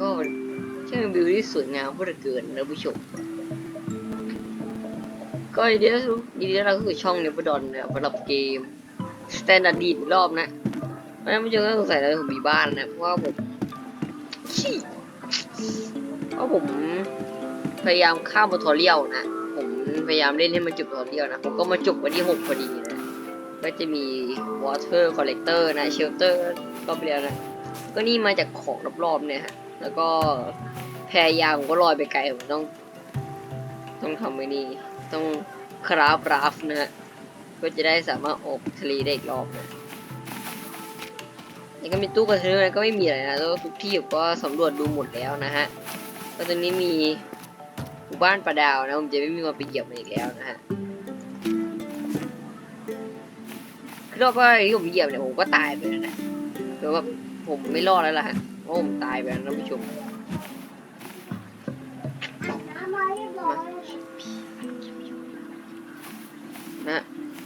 ก็ช่างวิวที่สวยงามเพูดเกินนะผู้ชมก็ยินดีต้อนรับยินดีต้อนรับเข้าสู่ช่องเนบดอนนะสำหรับเกมสแตนดาร์ดดีรอบนะเพราะฉะนั้นผู้ชมก็สงสัยแล้วผมมีบ้านนะเพราะว่าผมขี้เพราะผมพยายามข้ามบททอเรียลนะผมพยายามเล่นให้มันจบทอเรียลนะผมก็มาจบวันที่หกพอดีนะก็จะมี water collector นะ shelter ก็ไปแล้วนะก็นี่มาจากของรอบๆเนี่ยฮะ แล้วก็แพรยางผมก็ลอยไปไกลผมต้อง ต้องทำไว้นี่ต้องคราฟราฟนะฮะก็จะได้สามารถออกทะเลได้อีกรอบนะนี่ก็มีตู้คอนเทนเนอร์ก็ไม่มีอะไรนะแล้วทุกที่ผมก็สำรวจดูหมดแล้วนะฮะก็ตอนนี้มีหมู่บ้านปลาดาวนะผมจะไม่มีมาไปเหยียบมันอีกแล้วนะฮะคือรอบว่าที่ผมเหยียบเนี่ยผมก็ตายไปแล้วนะคือว่าผมไม่รอดแล้วล่ะฮะ เพราะผมตายไปแล้วนะท่านผู้ชมนะฮะ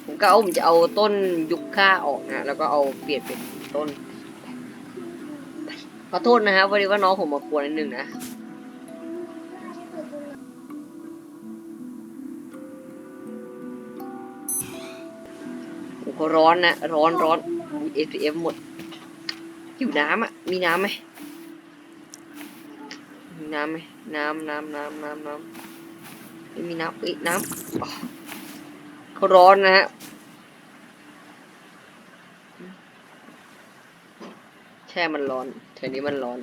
ผมก็เอาผมจะเอาต้นยุคค่าออกนะแล้วก็เอาเปลี่ยนเป็นต้นขอโทษนะครับวันนี้ว่าน้องผมมากวนนิดนึงนะโอ้ร้อนนะ ร้อนร้อนเอฟเอฟหมดหิวน้ำอะ มีน้ำไหม มีน้ำไหมน้ำน้ำน้ำน้ำน้ำไม่มีน้ำเอ้ยน้ำเขาร้อนนะฮะแช่มันร้อนแถวนี้มันร้อน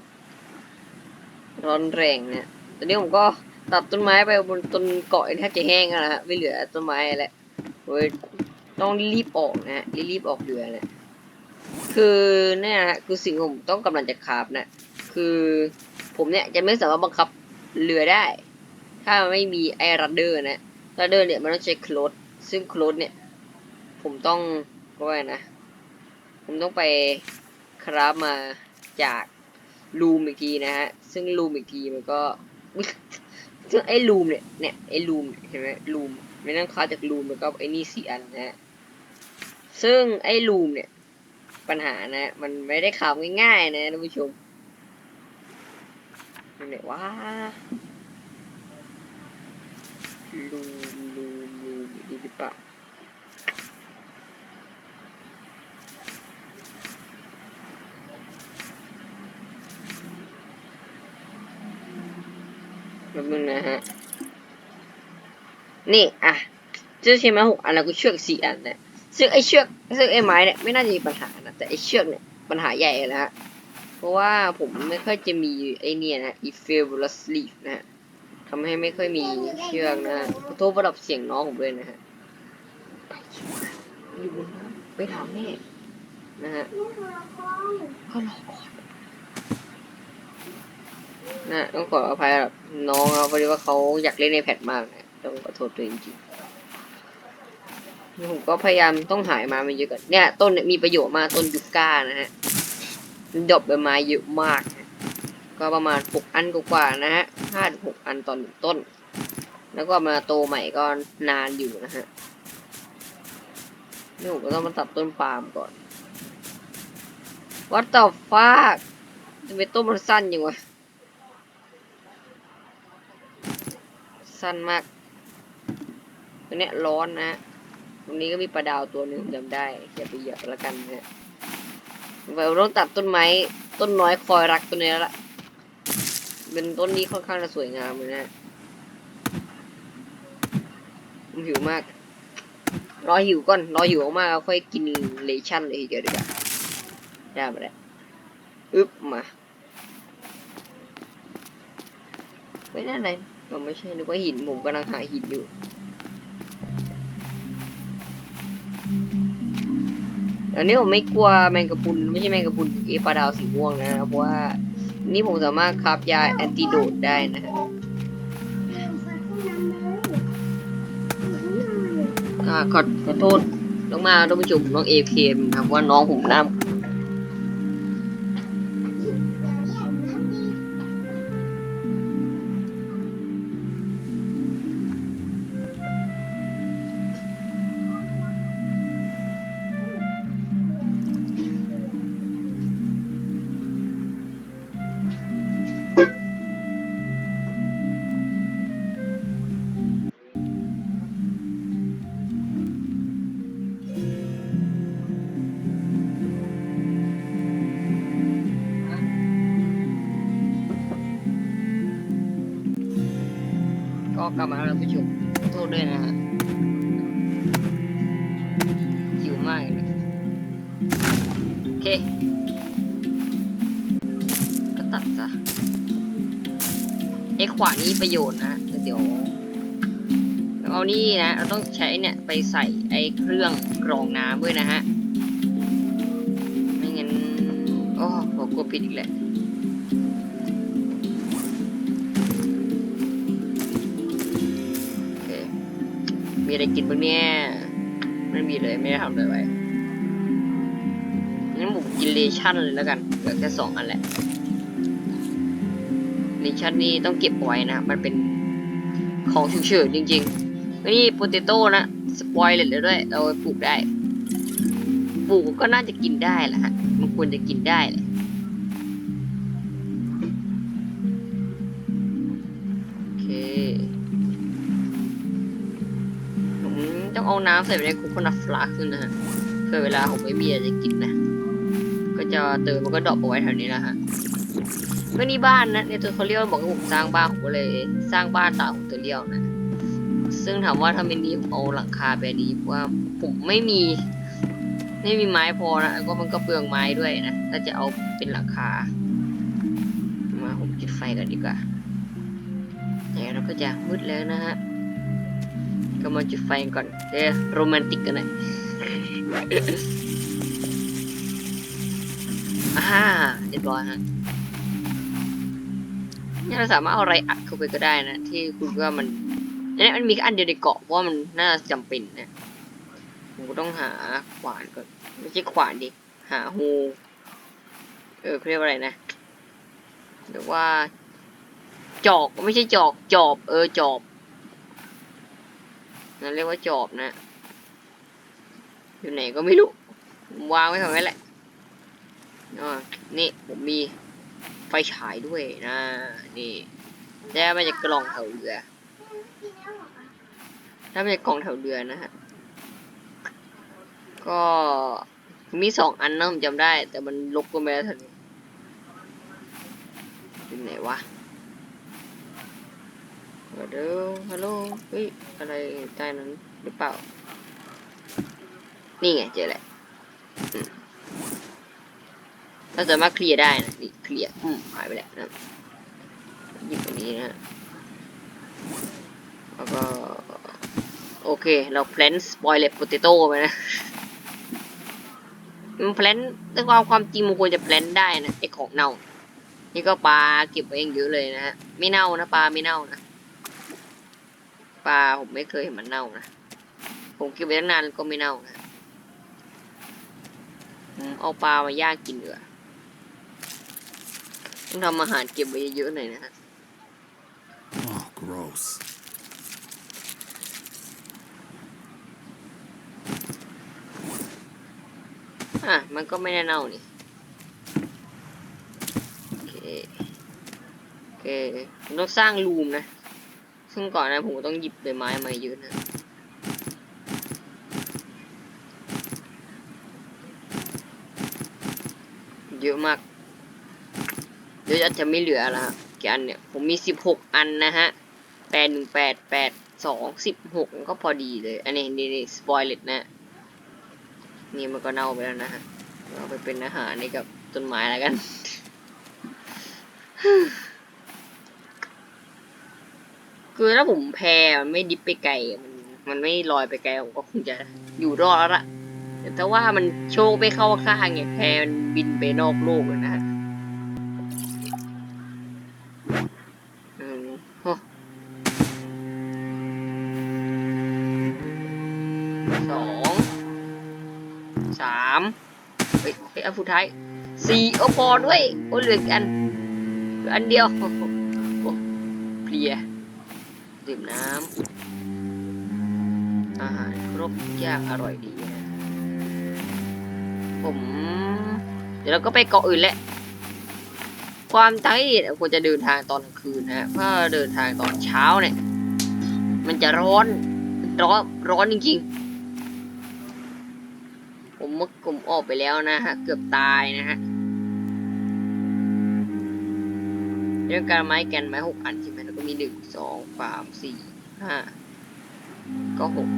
ร้อนแรงเนี่ยตอนนี้ผมก็ตัดต้นไม้ไปบนต้นเกาะแทบจะแห้งแล้วนะฮะไม่เหลือต้นไม้แล้วโอ้ยต้องรีบออกนะฮะรีบออกเรือนะคือเนี่ยฮะคือสิ่งผมต้องกำลังจะคาบนะ คือ ผมเนี่ยจะไม่สามารถบังคับเรือได้ ถ้าไม่มีไอรัดเดอร์นะรัดเดอร์เนี่ยมันต้องใช้โคลดซึ่งโคลดเนี่ย ผมต้องก็ว่าไงนะ ผมต้องไปคราฟมาจากลูมอีกทีนะฮะ ซึ่งลูมอีกทีมันก็ซึ่งไอ้ลูมเนี่ยเนี่ยไอ้ลูมเห็นไหมลูมไม่ต้องคราฟจากลูมแล้วก็ไอ้นี่สี่อันนะฮะซึ่งไอ้ลูมเนี่ยปัญหานะ มันไม่ได้ข่าวง่ายๆนะท่านผู้ชม มันไหนว่าลูลูลูดีหรือเปล่าแป๊บนึงนะฮะ นี่ อะเจอใช่ไหมหกอันแล้วก็เชือกสี่อันเนี่ยซึ่งไอ้เชือกซึ่งไอ้ไม้เนี่ยไม่น่าจะมีปัญหานะแต่ไอ้เชือกเนี่ยปัญหาใหญ่เลยนะฮะ เพราะว่าผมไม่ค่อยจะมีไอเนี่ยนะ e f a b u l o u s leaf นะฮะทำให้ไม่ค่อยมีเชือกนะขอโทษระดับเสียงน้องผมด้วยนะฮะอยู่บนน้ำไปถามแม่นะฮะก็รอก่อนนะต้องขออภัยกับน้องนะเพราะว่าเขาอยากเล่นในแพดมากนะต้องขอโทษตัวเองจริงผมก็พยายามต้องหายมามันเยอะก่อนเนี่ยต้นเนี่ยมีประโยชน์มากต้นยุก้านะฮะ ดอกใบไม้เยอะมากนะก็ประมาณหกอันกว่าๆนะฮะห้าหกอันต่อหนึ่งต้น แล้วก็มาโตใหม่ก็นานอยู่นะฮะนี่ผมก็ต้องมาตัดต้นปาล์มก่อนวัดต่อฟากทำไมต้นมันสั้นอยังวะสั้นมากตัวเนี้ยร้อนนะฮะตรงนี้ก็มีปลาดาวตัวหนึ่งจำได้อย่าไปเหยียบแล้วกันนะ เราต้องตัดต้นไม้ต้นน้อยคอยรักตัวนี้แล้วล่ะเป็นต้นนี้ค่อนข้างจะสวยงามเลยนะผมหิวมาก รอหิวก่อน รอหิวมากๆค่อยกินเลชั่นเลยทีเดียวดีกว่าได้มาแล้วอึ๊บมาไม่น่าไหนมันไม่ใช่นึกว่าหินผมกำลังหาหินอยู่ อันนี้ผมไม่กลัวแมงกะพรุนไม่ใช่แมงกะพรุนเอปลาดาวสีม่วงนะเพราะว่านี่ผมสามารถคราบยาแอนติโดดได้นะครับขอขอโทษน้องมาท่านผู้ชมน้องเอเคมครับว่าน้องผมน้ กลับมาแล้วผู้ชมโทษด้วยนะฮะหิวมากเลยโอเคก็ตัดซะไอ้ขวานี้ประโยชน์นะเดี๋ยวเอานี่นะเราต้องใช้เนี่ยไปใส่ไอ้เครื่องกรองน้ำด้วยนะฮะ ไม่งั้น โอ้ผมกลัวผิดอีกแหละ ไรกินบ้างเนี่ย ไม่มีเลยไม่ได้ทำอะไรไว้งั้นผมกินเลชั่นเลยแล้วกันเหลือแค่สองอันแหละเลชั่นนี่ต้องเก็บไว้นะ มันเป็นของฉุกเฉินจริงๆนี่โปเตโต้นะสปอยเลยแล้วด้วย เราปปลูกได้ ปลูกก็น่าจะกินได้แหละฮะ มันควรจะกินได้แหละ เอาน้ำใส่ไปในคุกคนัทฟลาสก์นะฮะเพื่อเวลาผมไม่มีอะไรจะกินนะ ก็จะเติมมันก็ดรอปเอาไว้แถวนี้นะฮะก็นี่บ้านนะในตัวเขาเรียกบอกว่าผมสร้างบ้านผมก็เลย สร้างบ้านตามของตัวเรียวนะ ซึ่งถามว่าถ้าไมนี้ผมเอาหลังคาไปดีเพราะว่าผมไม่มีไม่มีไม้พอนะแล้วก็มันก็เปลืองไม้ด้วยนะถ้าจะเอาเป็นหลังคา มาผมจุดไฟกันดีกว่าเดี๋ยวเราก็จะมืดแล้วนะฮะ ก็มาจุดไฟก่อนเดี๋ยวโรแมนติกกันหน่อยอ่าเรียบร้อยฮะนี่เราสามารถเอาอะไรอัดเข้าไปก็ได้นะ ที่คุณว่ามันอันนี้มันมีอันเดียวในเกาะเพราะมันน่าจะจำเป็นนะผมก็ต้องหาขวานก่อนไม่ใช่ขวานดิหาฮูเออเขาเรียกว่าอะไรนะเรียกว่า จอกไม่ใช่จอกจอบ เออจอบ นั่นเรียกว่าจอบนะ อยู่ไหนก็ไม่รู้ผมวางไว้ทำไว้แหละอ๋อนี่ผมมีไฟฉายด้วยนะ นี่ได้มาจากกล่องแถวเรือได้มาจากกล่องแถวเรือนะฮะ ก็มีสองอันนะผมจำได้ แต่มันลบกันไปแล้วทันอยู่ไหนวะ เดี๋ยวฮัลโหลเฮ้ยอะไรใต้นั้นหรือเปล่า นี่ไงเจอแหละอืมเราสามารถเคลียร์ได้นะนี่เคลียร์อืมหายไปแล้วนะหยิบตรงนี้นะแล้วก็ โอเค เราแพลนสปอยเลตโปเตโต้ไปนะมันแพลนแต่ความความจริงมันควรจะแพลนได้นะไอของเน่า นี่ก็ปลาเก็บไว้เองเยอะเลยนะฮะไม่เน่านะปลาไม่เน่านะ ปลาผมไม่เคยเห็นมันเน่านะ ผมเก็บไว้ตั้งนานก็ไม่เน่านะผมเอาปลามาย่างกินเดือต้องทำอาหารเก็บไว้เยอะๆหน่อยนะฮะ Oh, gross. อะ มันก็ไม่ได้เน่านี่ โอเค โอเคผมต้องสร้างรูมนะ ซึ่งก่อนนะผมต้องหยิบใบไม้มาเยอะนะเยอะมาก เดี๋ยวอาจจะไม่เหลือแล้วฮะกี่อันเนี่ย ผมมีสิบหกอันนะฮะแปดหนึ่งแปดแปดสองสิบหกก็พอดีเลย อันนี้นี่นี่สปอยเลตนะ นี่มันก็เน่าไปแล้วนะฮะเอาไปเป็นอาหารนี่กับต้นไม้แล้วกัน คือถ้าผมแพมันไม่ดิบไปไกล มันมันไม่ลอยไปไกลผมก็คงจะอยู่รอดแล้วล่ะ แต่ถ้าว่ามันโชคไปเข้าข้างไงแพมันบินไปนอกโลกเลยนะฮะอืมโอ้สองสามเฮ้ยอันสุดท้ายสี่โอพอด้วย โอ้เหลืออีกอัน อันเดียวเพลีย ดื่มน้ำอาหารครบยางอร่อยดีนะผม เดี๋ยวเราก็ไปเกาะอื่นแหละ ความตั้งใจเราควรจะเดินทางตอนกลางคืนนะฮะเพราะเดินทางตอนเช้าเนี่ย มันจะร้อนร้อนร้อนจริงๆ ผมเมื่อผมออกไปแล้วนะฮะ เกือบตายนะฮะ เรื่องการไม้แกนไม้หกอันใช่ไหมแล้วก็มีหนึ่งสองสามสี่ห้าก็หก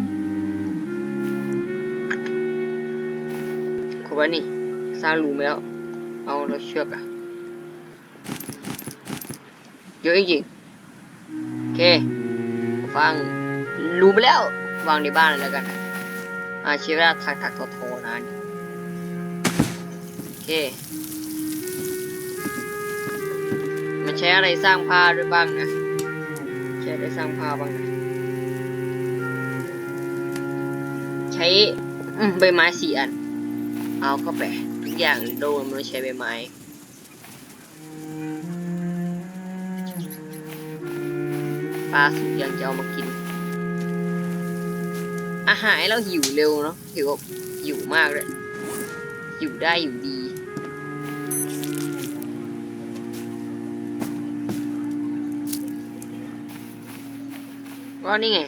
ครบแล้วนี่สร้างรูมแล้ว เอาเราเชือกอะเยอะจริงโอเคฟังรูไปแล้ววางในบ้านแล้วกันนะอาชีวะถักถักโทโทๆนะโอเค ใช้อะไรสร้างผ้าด้วยบ้างนะใช้ได้สร้างผ้าบ้างนะใช้ใบไม้สี่อัน เอาเข้าไปทุกอย่างโดนมันใช้ใบไม้ปลาสุกยังจะเอามากิน อาหารเราหิวเร็วเนาะหิวหิวมากเลยหิวได้หิวดี ก็นี่ไง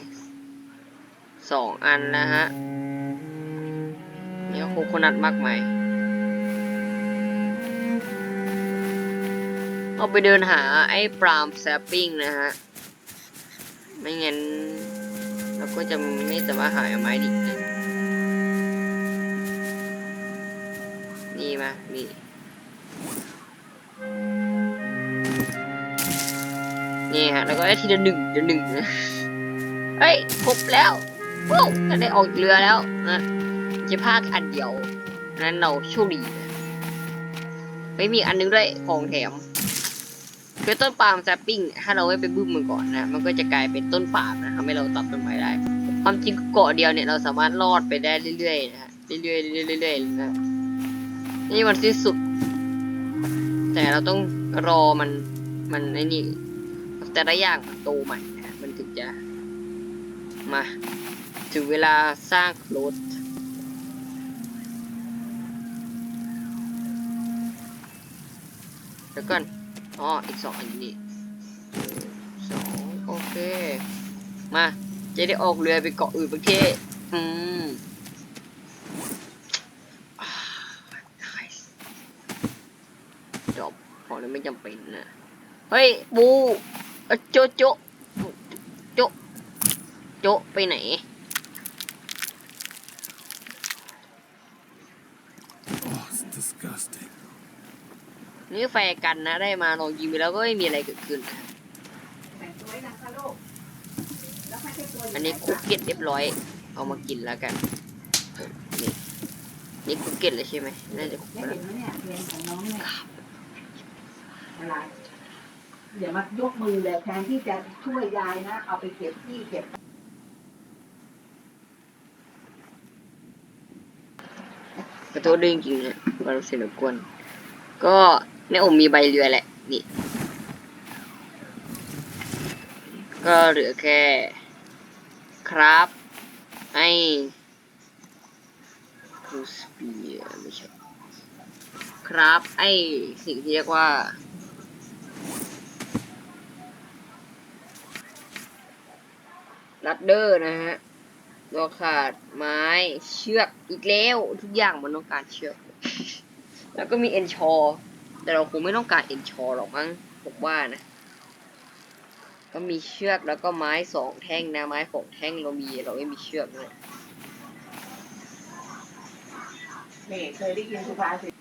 สองอันนะฮะเนี่ยโคโคนัทมากมายเอาไปเดินหาไอ้ปรามแซปปิ้งนะฮะ ไม่งั้นเราก็จะไม่สามารถหาไม้ดิบนะนี่มานี่นี่ฮะ แล้วก็ได้ทีละหนึ่งทีละหนึ่งนะ เฮ้ยครบแล้วว้าวจะได้ออกเรือแล้วนะจะพากอันเดียว นั้นเราโชคดีไม่มีอันนึงด้วยของแถมคือต้นปาล์มแซปปิ้ง ถ้าเราไม่ไปบึ้มมันก่อนนะ มันก็จะกลายเป็นต้นปาล์มนะทำให้เราตัดต้นไม้ได้ ความจริงเกาะเดียวเนี่ยเราสามารถรอดไปได้เรื่อยๆนะฮะ เรื่อยๆเรื่อยๆนะ นี่มันสิ้นสุด แต่เราต้องรอมัน มันไอ้นี่ แต่ละอย่างมันโตใหม่นะมันถึงจะ มา ถึงเวลาสร้างโคลดแล้วก่อนอ๋ออีกสองอันนี้สองโอเค มา จะได้ออกเรือไปเกาะอื่นประเทศอืมอ่า nice จบพอแล้วไม่จำเป็นนะ เฮ้ย บูโจโจโจ โจะไปไหน Oh, it's disgusting. นี่แฟร์กันนะ ได้มาลองยิงไปแล้วก็ไม่มีอะไรเกิดขึ้นนะแต่งตัวไว้นะคะลูกแล้วไม่ใช่ตัวยู่อันนี้คุกเก็ตเรียบร้อย เอามากินแล้วกันเออนี่นี่คุกเก็ตเลยใช่ไหมน่าจะคุกเนี่ยแล้วเห็นไหมเนี่ยเพลงของน้องเนี่ยอะไรเดี๋ยวมายกมือเลยแทนที่จะช่วยยายนะ เอาไปเก็บที่เก็บ ขอ โทษด้วยจริงๆนะว่าเราเสียงรบกวนก็เนี่ยผมมีใบเรือแหละ นี่ ก็เหลือแค่ ครับไอ้ครูสเปียไม่ใช่ครับ ไอสิ่งที่เรียกว่าลัดเดอร์นะฮะ เราขาดไม้เชือกอีกแล้วทุกอย่างมันต้องการเชือก แล้วก็มีเอนชอแต่เราคงไม่ต้องการเอนชอหรอกมั้งผมว่านะ ก็มีเชือกแล้วก็ไม้สองแท่งนะไม้สองแท่งเรามีเราไม่มีเชือกเลย นี่เคยได้ยินสุภาษิต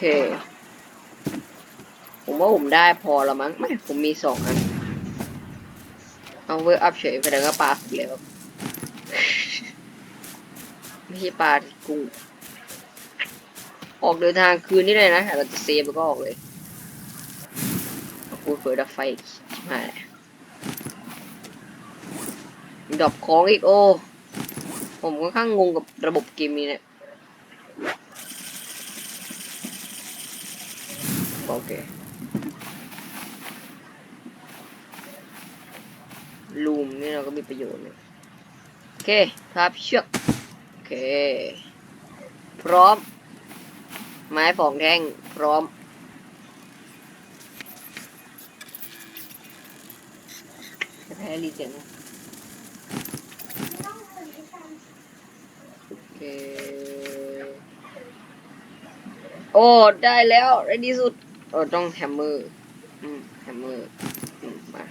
เค ผมว่าผมได้พอล้วมั้งไม่ผมมีสองอัน เอาเวอร์อัพเฉยไปแสดงว่าปลาสุกแล้วไม่ใช่ปลาที่กุ้งออกเดินทางคืนนี้เลยนะ เราจะเซฟแล้วก็ออกเลยพูเปิดดับไฟอีกชิบหายดรอปของอีกโอ้ ผมค่อนข้างงงกับระบบเกมนี้เนี่ย โอเคนี่เราก็มีประโยชน์เลยโอเคครับเชือกโอเค พร้อม ไม้สองแท่งพร้อม แพ้รีเจนโอเค โอ้ ได้แล้วในที่สุด เออต้องแฮมเมอร์อืมแฮมเมอร์อืมมา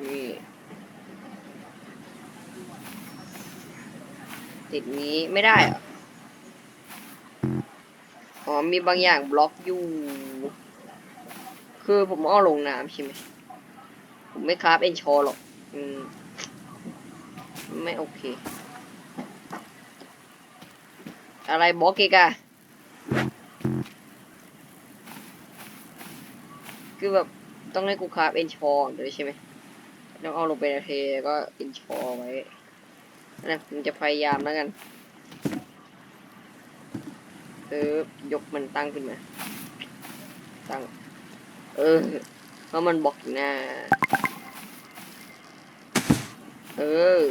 นี่ติดนี้ไม่ได้เหรออ๋อมีบางอย่างบล็อกอยู่ คือผมเอาลงน้ำใช่ไหมผมไม่คราฟเอนชอหรอก อืม ไม่โอเค อะไรบอกอีกอะคือแบบต้องให้กูคราฟเอนชอเลยใช่ไหมต้องเอาลงไปในเทก็เอนชอไว้นะผมจะพยายามแล้วกันเออยกมันตั้งขึ้นมา ตั้ง เออ เพราะมันบอกอยู่หน้า เออ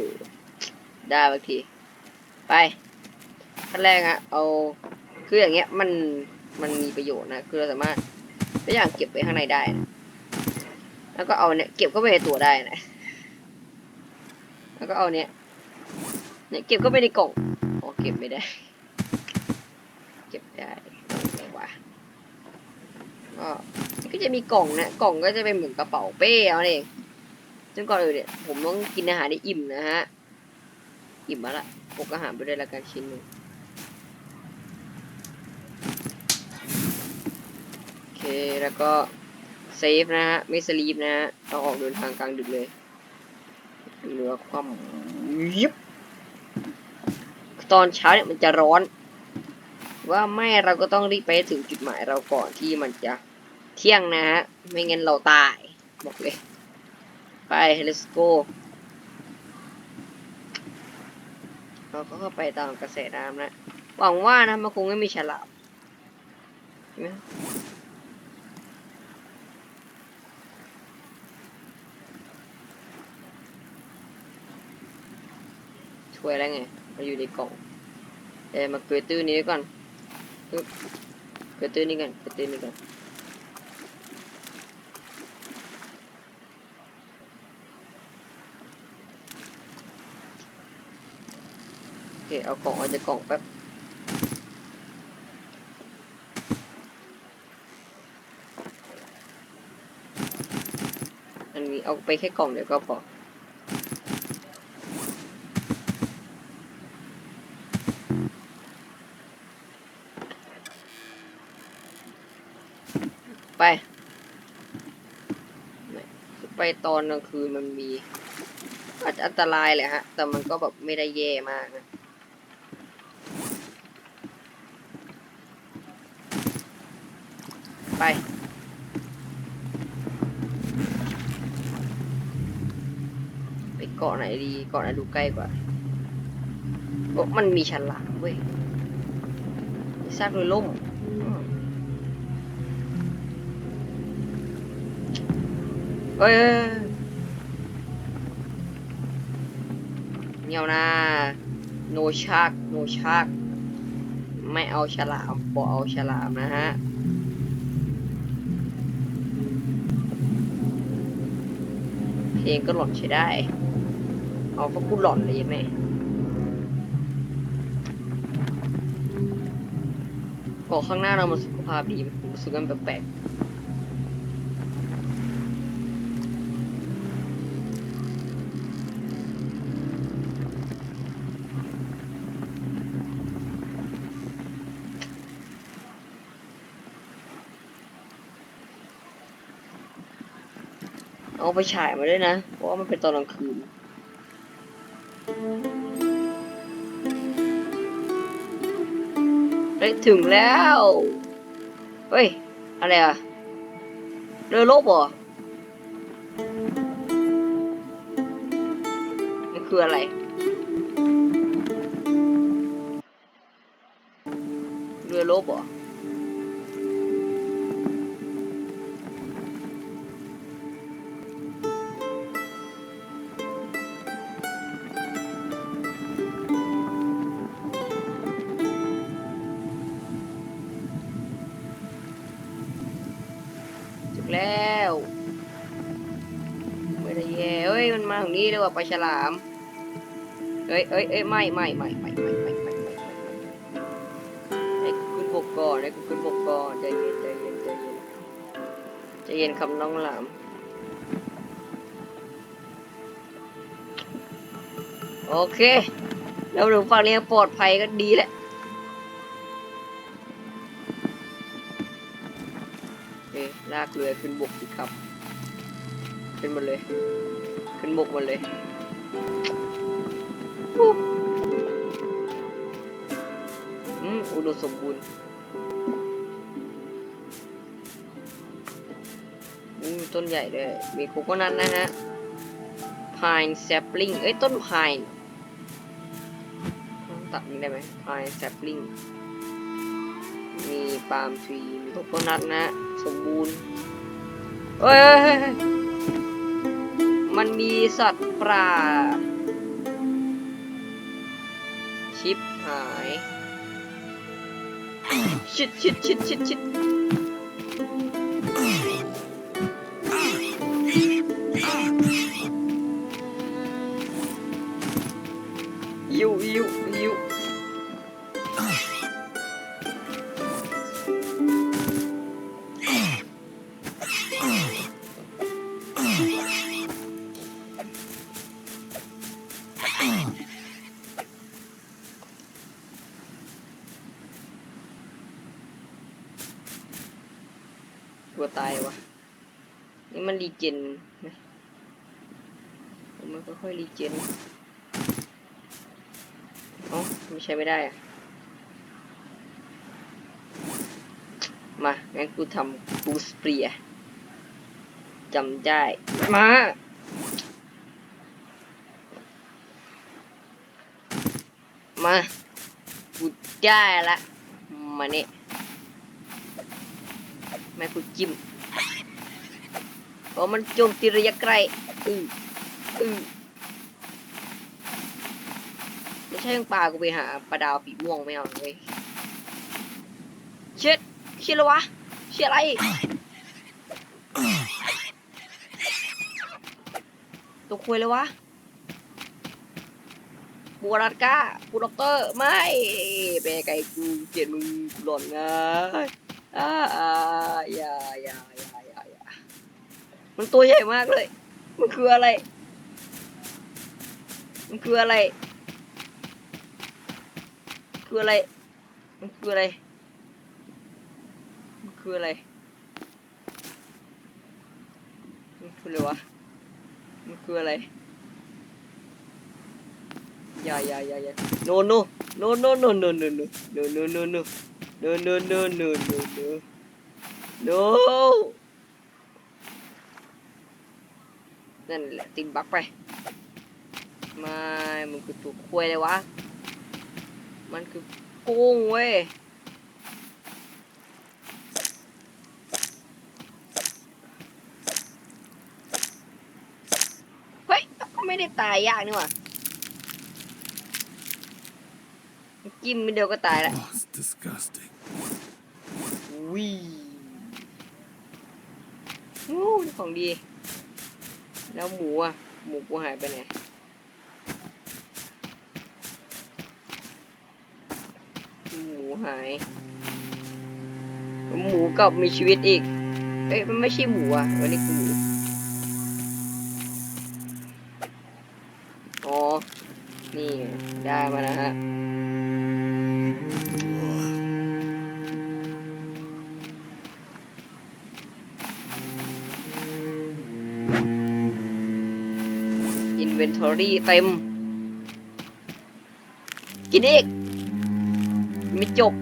ได้บางที ไปขั้นแรกอะเอาคืออย่างเงี้ยมันมันมีประโยชน์นะคือเราสามารถตัวอย่างเก็บไว้ข้างในได้นะแล้วก็เอาเนี่ยเก็บเข้าไปในตัวได้นะแล้วก็เอาเนี่ยเนี่ยเก็บเข้าไปในกล่องอ๋อเก็บไม่ได้ เก็บได้ไหนวะก็ก็จะมีกล่องนะกล่องก็จะเป็นเหมือนกระเป๋าเป้เอาเองซึ่งก่อนอื่นเนี่ยผมต้องกินอาหารได้อิ่มนะฮะ อิ่มมาละพกอาหารไปด้วยละกันชิ้นหนึ่งโอเค แล้วก็เซฟนะฮะ ไม่สลีปนะฮะต้องออกเดินทางกลางดึกเลยเหลือความยิบตอนเช้าเนี่ยมันจะร้อน ว่าไม่เราก็ต้องรีบไปถึงจุดหมายเราก่อนที่มันจะเที่ยงนะฮะ ไม่งั้นเราตาย บอกเลย ไป let's go เราก็ไปตามกระแสน้ำนะ หวังว่านะมันคงไม่มีฉลามช่วยแล้วไงมาอยู่ในกล่องเออมาเกยตื้อนี้ก่อนเกยตื้อนี้ก่อนเกยตื้อนี้ก่อน เคเอากล่องออกจากกล่องแป๊บอันนี้เอาไปแค่กล่องเดียวก็พอไปไม่ไปตอนกลางคืนมันมี อาจจะอันตรายแหละฮะ แต่มันก็แบบไม่ได้แย่มากนะ ไป ไปเกาะไหนดีเกาะไหนดูใกล้กว่าโอ้มันมีฉลามเว้ยซากเรือล่มเอ้ยเงียวนะโนชากโนชากไม่เอาฉลามบอเอาฉลามนะฮะเพลงก็หล่นใช้ได้ เอาก็พูดหล่อนเลยไหมบอกข้างหน้าเรามันสุขภาพดีรู้สึกกันแปลกๆเอาไปฉายมาด้วยนะ เพราะว่ามันเป็นตอนกลางคืน ไปถึงแล้ว เฮ้ย อะไรอะเรือลบเหรอมันคืออะไรางนี้ดีกว่าปฉลาม เอ้ยเอ้ยเอ้ยไม่ไม่ไม่ไม่ไม่ไม่ไม่ไม่ไม่ให้กูขึ้นบกก่อนให้กูขึ้นบกก่อนใจเย็นใจเย็นใจเย็นใจเย็นคำน้องหลามโอเคแล้วถึงฝั่งนี้ปลอดภัยก็ดีแหละลากเรือขึ้นบกสิครับ ขึ้นมาเลย ขึ้นบกมาเลยอืมอุดมสมบูรณ์อืมต้นใหญ่เลยมีโคโคนัทนะฮะ pine sapling เอ้ย ต้น pine ตัดนี้ได้ไหม pine sapling มีปาล์มทรีมีโคโคนัทนะ สมบูรณ์เอ้ย มันมีสัตว์ป่า ชิปหาย ชิดชิดชิดชิดชิด เจนไหมมันก็ค่อยรีเจนอ๋อไม่ใช่ไม่ได้อะมา งั้นกูทำกูสเปรียจำได้ มามากูได้ละ มาเนี่ยแม่กูจิ้ม เพราะมันโจมตีระยะไกลอืออือไม่ใช่ยังปลากูไปหาปลาดาวปีม่วงไม่เอาเลยเช็ดเชี่ยแล้ววะเชี่ยอะไรตัวคุยเลยวะปูรัดก้าปูด็อกเตอร์ไม่ไปไกลกูเกลียดมึงกูหล่นง่ายอายาอย่าอย่า มันตัวใหญ่มากเลย มันคืออะไร มันคืออะไร คืออะไร มันคืออะไร มันคืออะไร มันคืออะไรวะ มันคืออะไร อย่าอย่าอย่าอย่า no no no no no no no no no no no no no no no no no no no นั่น แหละติดบักไปไม่มันคือตัวควยเลยวะ มันคือกุ้งเว้ยเฮ้ยก็ไม่ได้ตายยากนี่หว่าจิ้มไม่เดียวก็ตายละ Oh, it's disgusting. วิโอ้นี่ของดี แล้วหมูอะ หมูกูหายไปไหนหมูหาย หมูกลับมีชีวิตอีก เอ้ยมันไม่ใช่หมูอะวันนี้คือหมูอ๋อ นี่ได้มานะฮะ ทอรี่เต็ม กินอีกไม่จบ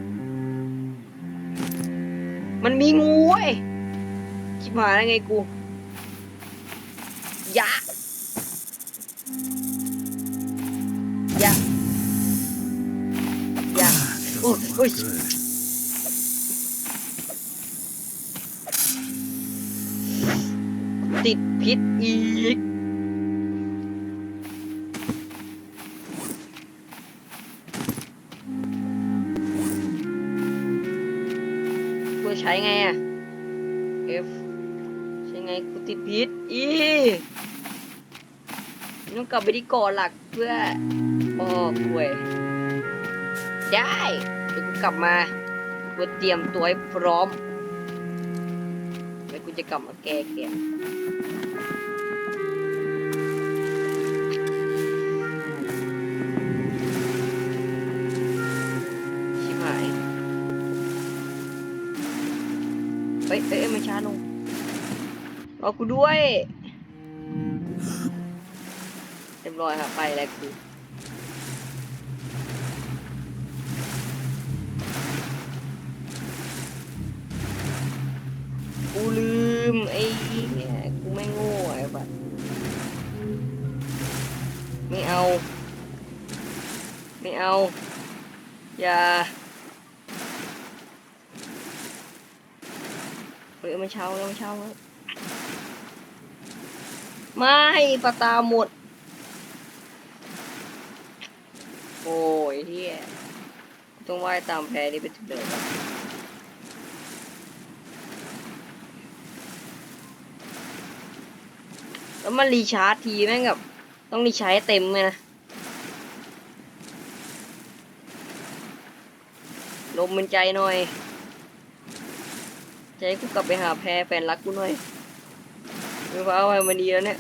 มันมีงูเว้ยชิบหายแล้วไงกูอยาอยาอยา Doesn't Oh, look oh, good. ติดพิษอีก ช้ไงอะ F ใช้ไงกูติดพิษอีต้องกลับไปที่ก่อหลักเพื่อออ้ป่วย ได้เดี๋ยวกูกลับมากูเตรียมตัวให้พร้อม แล้วกูจะกลับมาแก้แก้ เอ้ยมันช้าลงรอกูด้วยเรียบร้อยครับไปแล้วกูกู เฮ้ยมันเช้าแล้วเช้าแล้วไม่ปลาตาหมด โอ้ยเฮียต้องว่ายตามแพนี่ไปถึงเดิมแล้วมันรีชาร์จทีแม่งกับ ต้องรีชาร์จเต็มเลยนะลมมันใจหน่อย จะให้กูกลับไปหาแพรแฟนรักกูหน่อยไม่ว่าอะไรมันดีแล้วเนี่ย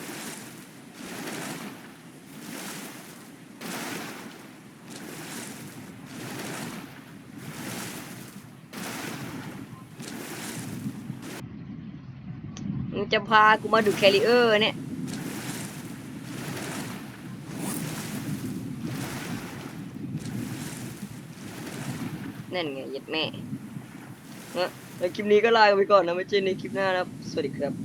มึงจะพากูมาดูแคริเออร์เนี่ยนั่นไงยัดแม่เนอะ แล้วคลิปนี้ก็ลาไปก่อนนะไม่เจอในคลิปหน้านะครับ สวัสดีครับ